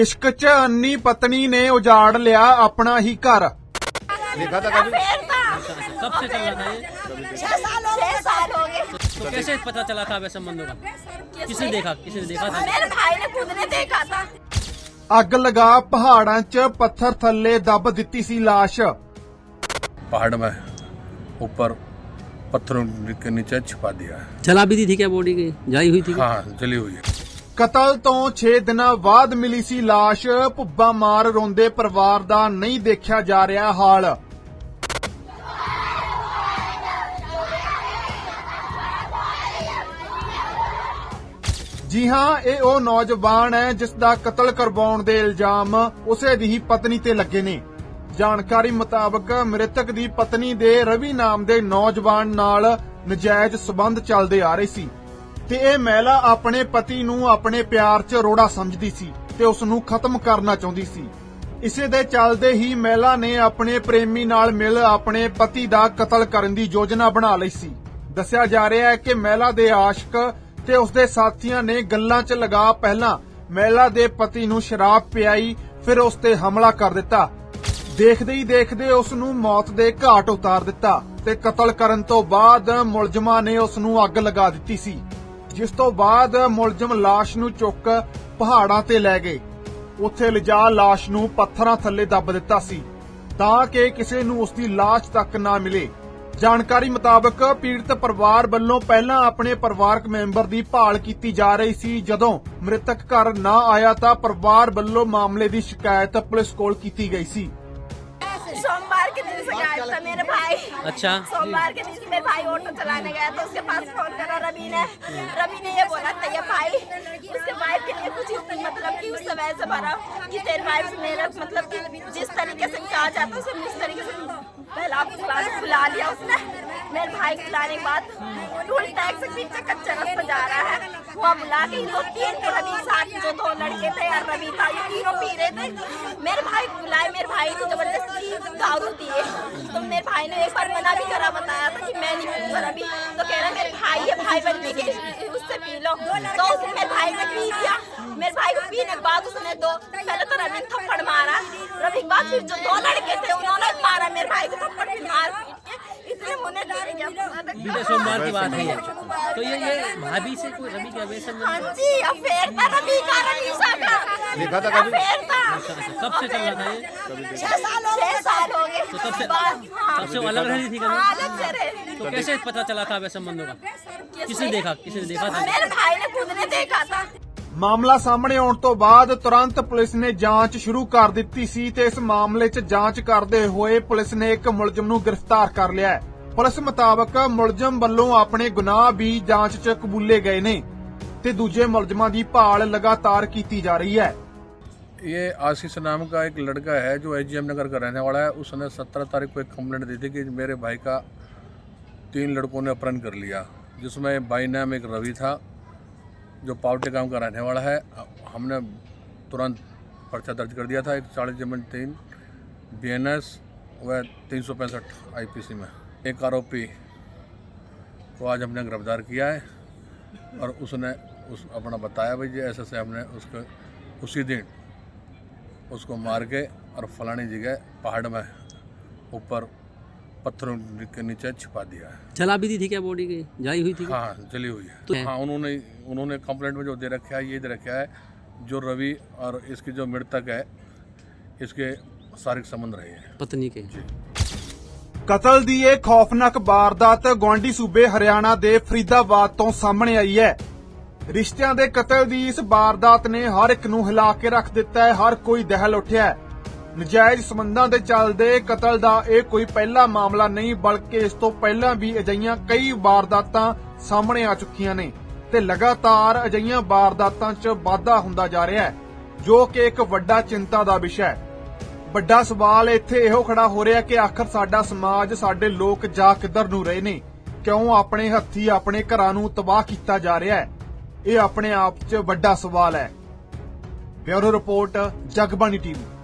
ਇਸ਼ਕ 'ਚ ਅੰਨੀ ਪਤਨੀ ਨੇ ਉਜਾੜ ਲਿਆ ਆਪਣਾ ਹੀ ਘਰ देखा था कभी फिर था कब से चल रहा था ये छह साल हो गए साल हो गए तो कैसे पता चला था वैसे संबंधों का किसने देखा किसने देखा था मेरे भाई ने खुद ने देखा था ਅੱਗ ਲਗਾ ਪਹਾੜਾਂ 'ਚ ਪੱਥਰ ਥੱਲੇ ਦੱਬ ਦਿੱਤੀ ਸੀ ਲਾਸ਼ पहाड़ में ऊपर पत्थरों के नीचे छिपा दिया है जला भी दी थी क्या बॉडी की जलाई हुई थी क्या? हाँ जली हुई है ਕਤਲ ਤੋਂ 6 ਦਿਨਾਂ ਬਾਅਦ ਮਿਲੀ ਸੀ ਲਾਸ਼। ਭੁੱਬਾ ਮਾਰ ਰੋਂਦੇ ਪਰਿਵਾਰ ਦਾ ਨਹੀਂ ਦੇਖਿਆ ਜਾ ਰਿਹਾ ਹਾਲ। ਜੀ ਹਾਂ, ਇਹ ਉਹ ਨੌਜਵਾਨ ਹੈ ਜਿਸ ਦਾ ਕਤਲ ਕਰਵਾਉਣ ਦੇ ਇਲਜ਼ਾਮ ਉਸੇ ਦੀ ਹੀ ਪਤਨੀ ਤੇ ਲੱਗੇ ਨੇ। ਜਾਣਕਾਰੀ ਮੁਤਾਬਕ ਮ੍ਰਿਤਕ ਦੀ ਪਤਨੀ ਦੇ ਰਵੀ ਨਾਮ ਦੇ ਨੌਜਵਾਨ ਨਾਲ ਨਜਾਇਜ਼ ਸਬੰਧ ਚੱਲਦੇ ਆ ਰਹੇ ਸੀ। ਤੇ ਇਹ ਮਹਿਲਾ ਆਪਣੇ ਪਤੀ ਨੂੰ ਆਪਣੇ ਪਿਆਰ 'ਚ ਰੋੜਾ ਸਮਝਦੀ ਸੀ ਤੇ ਉਸ ਨੂੰ ਖਤਮ ਕਰਨਾ ਚਾਹੁੰਦੀ ਸੀ। ਇਸੇ ਦੇ ਚੱਲਦੇ ਹੀ ਮਹਿਲਾ ਨੇ ਆਪਣੇ ਪ੍ਰੇਮੀ ਨਾਲ ਮਿਲ ਆਪਣੇ ਪਤੀ ਦਾ ਕਤਲ ਕਰਨ ਦੀ ਯੋਜਨਾ ਬਣਾ ਲਈ ਸੀ। ਦੱਸਿਆ ਜਾ ਰਿਹਾ ਹੈ ਕਿ ਮਹਿਲਾ ਦੇ ਆਸ਼ਕ ਤੇ ਉਸਦੇ ਸਾਥੀਆਂ ਨੇ ਗੱਲਾਂ 'ਚ ਲਗਾ ਪਹਿਲਾਂ ਮਹਿਲਾ ਦੇ ਪਤੀ ਨੂੰ ਸ਼ਰਾਬ ਪਿਆਈ, ਫਿਰ ਉਸ ਤੇ ਹਮਲਾ ਕਰ ਦਿੱਤਾ। ਦੇਖਦੇ ਹੀ ਦੇਖਦੇ ਉਸ ਨੂੰ ਮੌਤ ਦੇ ਘਾਟ ਉਤਾਰ ਦਿੱਤਾ ਤੇ ਕਤਲ ਕਰਨ ਤੋਂ ਬਾਅਦ ਮੁਲਜ਼ਮਾਂ ਨੇ ਉਸ ਨੂੰ ਅੱਗ ਲਗਾ ਦਿੱਤੀ ਸੀ। ਜਿਸ ਤੋਂ ਬਾਅਦ ਮੁਲਜ਼ਮ ਲਾਸ਼ ਨੂੰ ਚੁੱਕ ਪਹਾੜਾਂ ਤੇ ਲੈ ਗਏ ਉੱਥੇ ਲਿਜਾ ਲਾਸ਼ ਨੂੰ ਪੱਥਰਾਂ ਥੱਲੇ ਦੱਬ ਦਿੱਤਾ ਸੀ ਤਾਂ ਕਿ ਕਿਸੇ ਨੂੰ ਉਸ ਦੀ ਲਾਸ਼ ਤੱਕ ਨਾ ਮਿਲੇ ਜਾਣਕਾਰੀ ਮੁਤਾਬਕ ਪੀੜਤ ਪਰਿਵਾਰ ਵੱਲੋਂ ਪਹਿਲਾਂ ਆਪਣੇ ਪਰਿਵਾਰਕ ਮੈਂਬਰ ਦੀ ਭਾਲ ਕੀਤੀ ਜਾ ਰਹੀ ਸੀ ਜਦੋਂ ਮ੍ਰਿਤਕ ਘਰ ਨਾ ਆਇਆ ਤਾਂ ਪਰਿਵਾਰ ਵੱਲੋਂ ਮਾਮਲੇ ਦੀ ਸ਼ਿਕਾਇਤ ਪੁਲਿਸ ਕੋਲ ਕੀਤੀ ਗਈ ਸੀ सोमवार के दिन से गायब था मेरे भाई अच्छा सोमवार के दिन से मेरे भाई ऑटो चलाने गया तो उसके पास फोन करा रवि ने रवि ने ये बोला था ये भाई, उसके वाइफ के लिए कुछ मतलब कि उस समय से भरा कि तेरे वाइफ से मेरा मतलब कि जिस तरीके से कहा जाता, उसे उस तरीके से पहला बुला लिया उसने। मेरे भाई को बुलाने के बाद टोल टैक्स के पीछे कच्चा रास्ता जा रहा है। वहाँ बुला के इनको तीन रवि साथ जो दो लड़के थे यार रवि था, ये तीनों पी रहे थे। मेरे भाई को बुलाए, मेरे भाई को ज़बरदस्ती दारू दिए। तो मेरे भाई ने एक बार मना भी करा, बताया था भाई है भाई बनने के उससे पी लो। तो उसने मेरे भाई ने पी लिया। मेरे भाई को पीने के बाद उसने दो पहले तो रवि थप्पड़ मारा। रवि के बाद फिर जो दो लड़के थे उन्होंने मारा। मेरे भाई को थप्पड़ मार। इतने मुन्ने गिर गया सोमवार की बात है। तो ये ये भाभी से कोई रवि का वैसे हाँ जी अफेयर था रवि का रवीशा का। देखा था कभी? कब से चल रहा था ये? छह साल हो छह साल हो गए। तो तब से हाँ। से वो अलग रही थी हाँ, कभी अलग से रहे तो कैसे पता चला था वैसे संबंधों का? किसने देखा किसने देखा था मेरे भाई ने खुद ने देखा था ਮਾਮਲਾ ਸਾਹਮਣੇ ਆਉਣ ਤੋਂ ਬਾਅਦ ਤੁਰੰਤ ਪੁਲਿਸ ਨੇ ਜਾਂਚ ਸ਼ੁਰੂ ਕਰ ਦਿੱਤੀ ਸੀ ਤੇ ਇਸ ਮਾਮਲੇ 'ਚ ਜਾਂਚ ਕਰਦੇ ਹੋਏ ਪੁਲਿਸ ਨੇ ਇੱਕ ਮੁਲਜ਼ਮ ਨੂੰ ਗ੍ਰਿਫਤਾਰ ਕਰ ਲਿਆ ਹੈ ਪੁਲਿਸ ਮੁਤਾਬਕ ਮੁਲਜ਼ਮ ਵੱਲੋਂ ਆਪਣੇ ਗੁਨਾਹ ਵੀ ਜਾਂਚ 'ਚ ਕਬੂਲੇ ਗਏ ਨੇ ਤੇ ਦੂਜੇ ਮੁਲਜ਼ਮਾਂ ਦੀ ਭਾਲ ਲਗਾਤਾਰ ਕੀਤੀ ਜਾ ਰਹੀ ਹੈ ये आशीष नाम का एक लड़का है जो एच नगर का रहने वाला है उसने सत्रह तारीख को एक कंप्लेंट दी थी कि मेरे भाई का तीन लड़कों ने अपहरण कर लिया जिसमें भाई नाम एक रवि था, जो पावटे गाँव का रहने वाला है। हमने तुरंत पर्चा दर्ज कर दिया था, एक चालीस जमन तीन बी एन एस व तीन सौ पैंसठ आई पी सी में। एक आरोपी को आज हमने गिरफ़्तार किया है और उसने उस अपना बताया भाई जी ऐसे से हमने उसको, उसी दिन उसको मार के और फलानी जगह पहाड़ में ऊपर पत्थरों के नीचे छिपा दिया है जला भी दी थी क्या बॉडी की जलाई हुई थी क्या? हाँ जली हुई है तो- हाँ उन्होंने उन्होंने कंप्लेंट में जो दे रखा है ये दे रखा है जो रवि और इसकी जो मृतक है इसके शारीरिक संबंध रहे हैं पत्नी के ਕਤਲ ਦੀ ਇਹ ਖੌਫਨਾਕ ਵਾਰਦਾਤ ਗਵਾਂਡੀ ਸੂਬੇ ਹਰਿਆਣਾ ਦੇ ਫਰੀਦਾਬਾਦ ਤੋਂ ਸਾਹਮਣੇ ਆਈ ਹੈ ਰਿਸ਼ਤਿਆਂ ਦੇ ਕਤਲ ਦੀ ਇਸ ਵਾਰਦਾਤ ਨੇ ਹਰ ਇੱਕ ਨੂੰ ਹਿਲਾ ਕੇ ਰੱਖ ਦਿੱਤਾ ਹੈ ਹਰ ਕੋਈ ਦਹਿਲ ਉੱਠਿਆ ਹੈ ਨਜਾਇਜ਼ ਸੰਬੰਧਾਂ ਦੇ ਚੱਲਦੇ ਕਤਲ ਦਾ ਇਹ ਕੋਈ ਪਹਿਲਾ ਮਾਮਲਾ ਨਹੀਂ, ਬਲਕਿ ਇਸ ਤੋਂ ਪਹਿਲਾਂ ਵੀ ਅਜਿਹੀਆਂ ਕਈ ਵਾਰਦਾਤਾਂ ਸਾਹਮਣੇ ਆ ਚੁੱਕੀਆਂ ਨੇ ਤੇ ਲਗਾਤਾਰ ਅਜਿਹੀਆਂ ਵਾਰਦਾਤਾਂ 'ਚ ਵਾਧਾ ਹੁੰਦਾ ਜਾ ਰਿਹਾ ਹੈ, ਜੋ ਕਿ ਇੱਕ ਵੱਡਾ ਚਿੰਤਾ ਦਾ ਵਿਸ਼ਾ ਹੈ। ਵੱਡਾ ਸਵਾਲ ਇੱਥੇ ਇਹੋ ਖੜਾ ਹੋ ਰਿਹਾ ਕਿ ਆਖਰ ਸਾਡਾ ਸਮਾਜ, ਸਾਡੇ ਲੋਕ ਜਾ ਕਿੱਧਰ ਨੂੰ ਰਹੇ ਨੇ? ਕਿਉਂ ਆਪਣੇ ਹੱਥੀ, ਆਪਣੇ ਘਰਾਂ ਨੂੰ ਤਬਾਹ ਕੀਤਾ ਜਾ ਰਿਹਾ ਹੈ? ਇਹ ਆਪਣੇ ਆਪ 'ਚ ਵੱਡਾ ਸਵਾਲ ਹੈ। Bureau report, Jagbani TV.